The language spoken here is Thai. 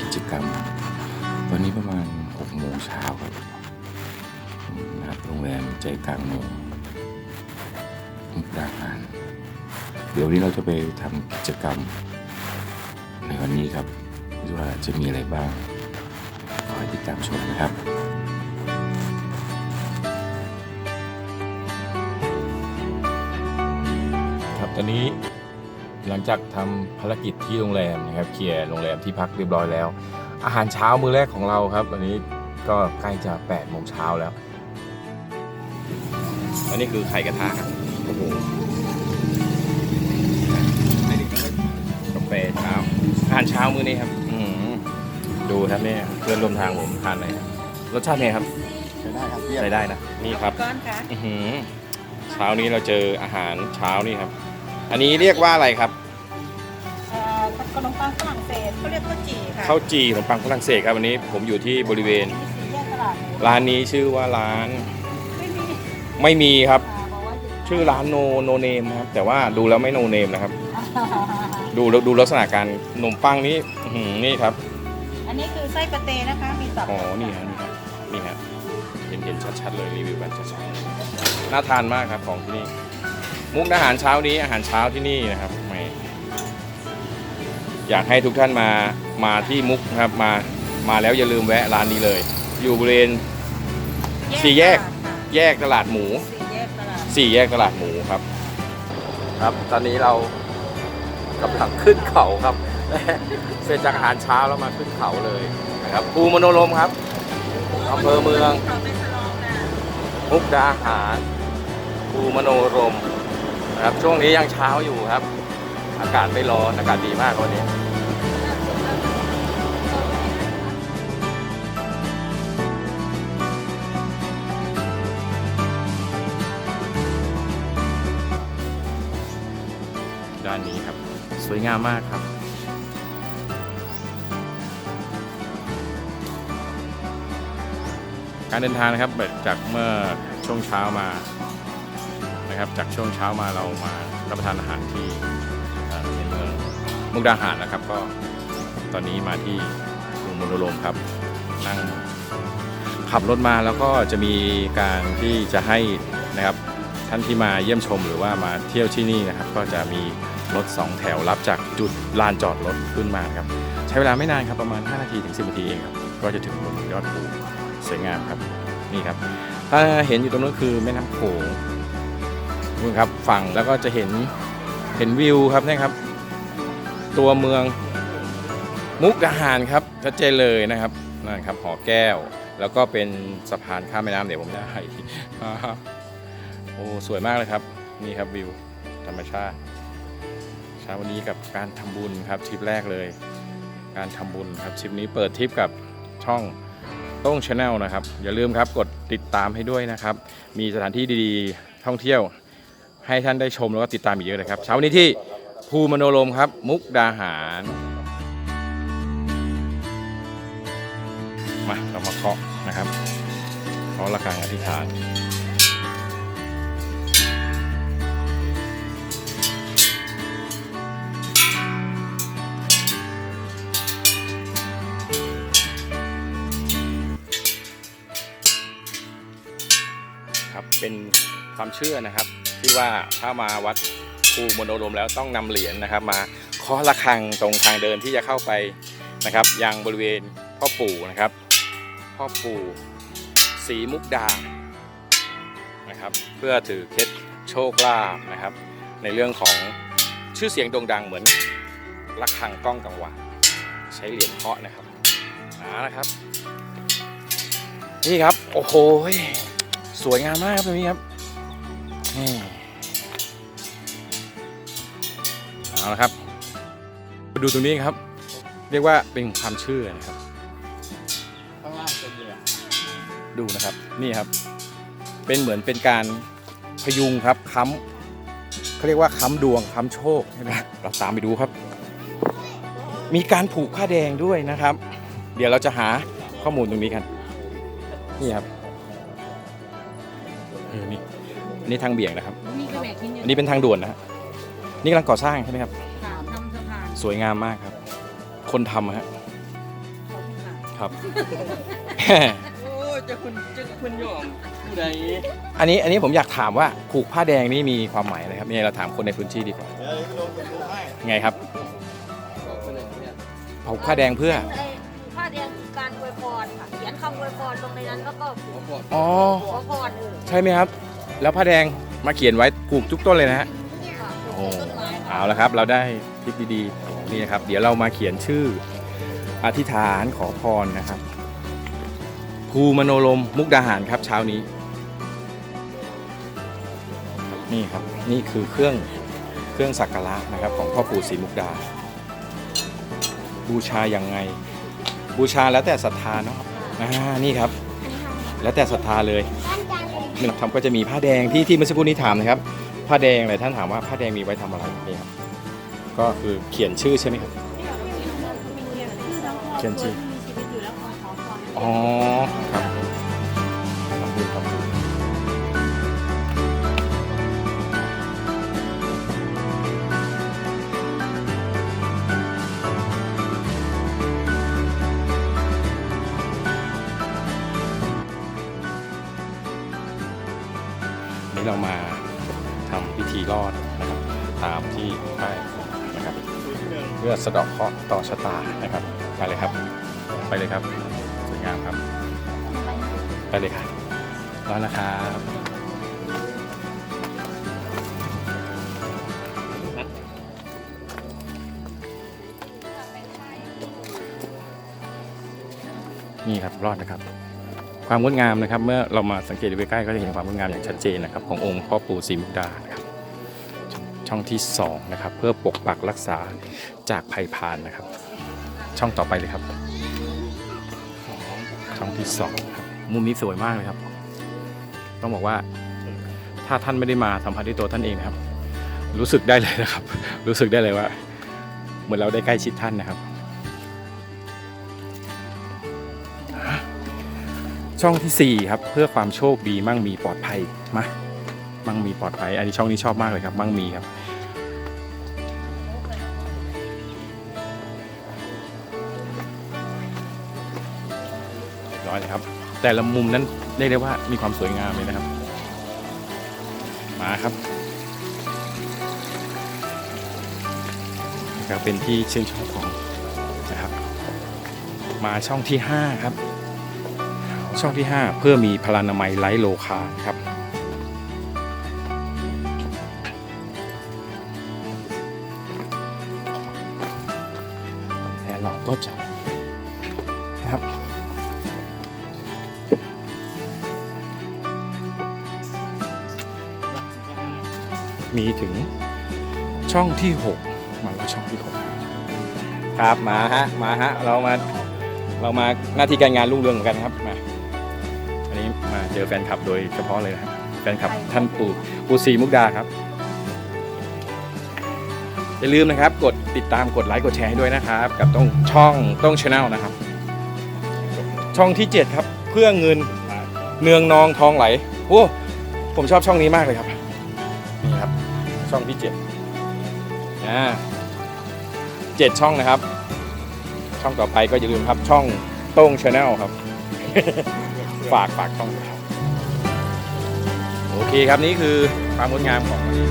กิจกรรม ตอนนี้ประมาณ6โมงเช้าครับนะครับโรงแรมใจกลางเมืองมุกดาหารเดี๋ยววันนี้เราจะไปทำกิจกรรม ในวันนี้ครับว่าจะมีอะไรบ้างขอให้ติดตามชมนะครับครับตอนนี้ หลังจากทำภารกิจที่โรงแรมนะครับเคลียร์โรงแรมที่พักเรียบร้อยแล้ว อาหารเช้ามื้อแรกของเราครับวันนี้ก็ใกล้จะ8โมงเช้าแล้ว อันนี้คือไข่กระทะครับโอ้โหอันนี้ก็กาแฟเช้าอาหารเช้ามื้อนี้ครับอื้อหือดูครับเนี่ยเพื่อนร่วมทางผมทานอะไรครับรสชาติไงครับใช้ได้ครับเยี่ยมใช้ได้นะนี่ครับก้อนค่ะอื้อหือเช้านี้เราเจออาหารเช้านี่ครับ อันนี้เรียกว่าอะไรครับเอ่อ ขนมปังฝรั่งเศสเขาเรียกข้าวจี่ค่ะข้าวจี่ขนมปังฝรั่งเศสครับวันนี้ผมอยู่ที่บริเวณที่สี่แยกตลาดเลยร้านนี้ชื่อว่าร้านไม่มีไม่มีครับ อ่าบอกว่าอยู่ชื่อร้านโนโนเนมครับแต่ว่าดูแล้วไม่โนเนมนะครับ ดูแล้วดูลักษณะการขนมปังนี้อื้อหือนี่ครับอันนี้คือไส้ปาเต้นะคะ มีสับอ๋อนี่ฮะนี่ครับนี่ฮะเห็นเห็นชัดๆเลยรีวิวกันชัดๆน่าทานมากครับของที่นี่ มุกอาหารเช้านี้อาหารเช้าที่นี่นะครับไม่ อยากให้ทุกท่านมามาที่มุกนะครับมามาแล้วอย่าลืมแวะร้านนี้เลย อยู่บริเวณ สี่แยกตลาดค่ะแยกตลาดหมู สี่แยกตลาดสี่แยกตลาดหมูครับ ครับ ตอนนี้เรากำลังขึ้นเขาครับ เสร็จจากอาหารเช้าแล้วมาขึ้นเขาเลยนะครับภูมโนรมครับอำเภอเมือง เขาเป็นสลองนะมุกดาหารภูมโนรมนะครับช่วงนี้ยังเช้าอยู่ครับ อากาศไม่ร้อน อากาศดีมากวันนี้ด้านนี้ครับ สวยงามมากครับการเดินทางนะครับแบบจากเมื่อช่วงเช้ามานะครับจากช่วงเช้ามาเรามารับประทานอาหารที่ มุกดาหารนะครับ ก็ตอนนี้มาที่กรุงมณฑลมครับนั่งขับรถมาแล้วก็จะมีการที่จะให้นะครับท่านที่มาเยี่ยมชมหรือว่ามาเที่ยวที่นี่นะครับ ก็จะมีรถ 2 แถวรับจากจุดลานจอดรถขึ้นมาครับ ใช้เวลาไม่นานครับประมาณ 5 นาทีถึง 10 นาทีเองครับก็จะถึงบนยอดภูสวยงามครับนี่ครับ ถ้าเห็นอยู่ตรงนั้นคือแม่น้ำโขงนู่นครับฝั่งแล้วก็จะเห็นเห็นวิวครับเนะครับ ตัวเมืองมุกดาหารครับชัดเจนเลยนะครับนั่นครับหอแก้ว แล้วก็เป็นสะพานข้ามแม่น้ำเดี๋ยวผมจะให้โอ้สวยมากเลยครับ นี่ครับวิวธรรมชาติเช้าวันนี้กับการทำบุญครับทริปแรกเลย การทำบุญครับทริปนี้เปิดทริปกับช่องโต้งชาแนลนะครับ อย่าลืมครับกดติดตามให้ด้วยนะครับ มีสถานที่ดีๆท่องเที่ยว ให้ท่านได้ชมแล้วก็ติดตามอีกเยอะเลยครับเช้าวันนี้ที่ ภูมโนรมครับ มุกดาหาร มาเรามาเคาะนะครับเคาะระฆังอธิษฐานครับเป็นความเชื่อนะครับ ที่ว่าถ้ามาวัด ภูมโนรมแล้วต้องนำเหรียญนะครับ มาเคาะระฆังตรงทางเดินที่จะเข้าไปนะครับยังบริเวณพ่อปู่นะครับ พ่อปู่ศรีมุกดานะครับ เพื่อถือเคล็ดโชคลาภนะครับ ในเรื่องของชื่อเสียงโด่งดังเหมือนระฆังก้องกังวานใช้เหรียญเคาะนะครับอ่านะครับ นี่ครับ โอ้โหสวยงามมากครับตรงนี้ครับนี่ เอาละครับมาดูตรงนี้ครับ เรียกว่าเป็นความเชื่อนะครับข้างล่างเป็นเหลืองดูนะครับนี่ครับ เป็นเหมือนเป็นการพยุงครับค้ำเขาเรียกว่าค้ำดวงค้ำโชคใช่ไหมเราตามไปดูครับ มีการผูกผ้าแดงด้วยนะครับ เดี๋ยวเราจะหาข้อมูลตรงนี้กันนี่ครับเออนี่อันนี้ทางเบี่ยงนะครับมีกระแบกทิ้งอยู่อันนี้เป็นทางด่วนนะฮะ นี่กำลังก่อสร้างใช่ไหมครับ ค่ะทำสะพานสวยงามมากครับ คนทำอะฮะทครับ โอ้ยจะคุณจะคุณยอมผู้ใดอันนี้อันนี้ผมอยากถามว่าผูกผ้าแดงนี่มีความหมายอะไรครับเนี่ยเราถามคนในพื้นที่ดีกว่าเดี๋ยวลงไปดูให้ไงครับบอกไปเลยเนี่ยผูกผ้าแดงเพื่อไอ้ผ้าแดงคือการอวยพรค่ะ เขียนคำอวยพรลงในนั้นแล้วก็ขอบอกอ๋อขอพรเออใช่ไหมครับ แล้วผ้าแดงมาเขียนไว้ผูกทุกต้นเลยนะฮะ เอาละครับ เราได้ทิปดีๆนี่นะครับ เดี๋ยวเรามาเขียนชื่ออธิษฐานขอพรนะครับภูมโนลมมุกดาหารครับเช้านี้ นี่ครับนี่คือเครื่องเครื่องสักการะนะครับ ของพ่อปู่ศรีมุกดา บูชาอย่างไง บูชาแล้วแต่ศรัทธาเนาะครับอ่านี่ครับ แล้วแต่ศรัทธาเลยนี่ทำก็จะมีผ้าแดงที่ที่เมื่อสักครู่นี้ถามนะครับ ผ้าแดงอะไรท่านถามว่าผ้าแดงมีไว้ทำอะไรนี่ครับก็คือเขียนชื่อใช่ไหมครับ เขียนชื่ออ๋อครับขอบคุณครับ รอดนะครับตามที่ป้นะครับเพื่อสะดอกเคราะห์ต่อชะตานะครับไปเลยครับ ไปเลยครับสวยงามครับไปเลยครับร้อนนะครับนี่ครับรอดนะครับ ความงดงามนะครับ เมื่อเรามาสังเกตดูใกล้ๆก็จะเห็นความงดงามอย่างชัดเจนนะครับ ขององค์พ่อปู่ศรีมุกดา ช่องที่สองนะครับเพื่อปกปักรักษาจากภัยพานนะครับ ช่องต่อไปเลยครับ ช่องที่สองครับมุมนี้สวยมากเลยครับ ต้องบอกว่าถ้าท่านไม่ได้มาสัมผัสด้วยตัวท่านเองนะครับ รู้สึกได้เลยนะครับ รู้สึกได้เลยว่า เหมือนเราได้ใกล้ชิดท่านนะครับ ช่องที่สี่ครับ เพื่อความโชคดีมั่งมีปลอดภัยมา มั่งมีปลอดภัย อันนี้ช่องนี้ชอบมากเลยครับ มั่งมีครับเรียบร้อยเลยครับ แต่ละมุมนั้นเรียกได้ว่ามีความสวยงามเลยนะครับ มาครับก็เป็นที่ชื่นชอบของนะครับ มาช่องที่ 5 ครับ ช่องที่ 5 เพื่อมีพลานามัยไร้โลคาครับ เราก็จะนะครับมีถึงช่องที่ 6 มาแล้วช่องที่ 6 ครับมาฮะมาฮะเรามาเรามาหน้าที่การงานรุ่งเรืองเหมือนกันครับมาอันนี้มาเจอแฟนคลับโดยเฉพาะเลยนะครับแฟนคลับท่านปู่ปู่ศรีมุกดาครับ อย่าลืมนะครับ กดติดตามกดไลค์กดแชร์ให้ด้วยนะครับ กับต้องช่องต้องช anel นะครับ ช่องที่ 7 ครับเพื่อเงินเนืองนองทองไหลโอ้ผมชอบช่องนี้มากเลยครับนี่ครับ ช่องที่เจ็ดอ่าเจ็ดช่องนะครับ ช่องต่อไปก็อย่าลืมครับช่องโต้งชาแนลครับ ฝากฝากช่องครับโอเคครับนี่คือความงดงามของวันนี้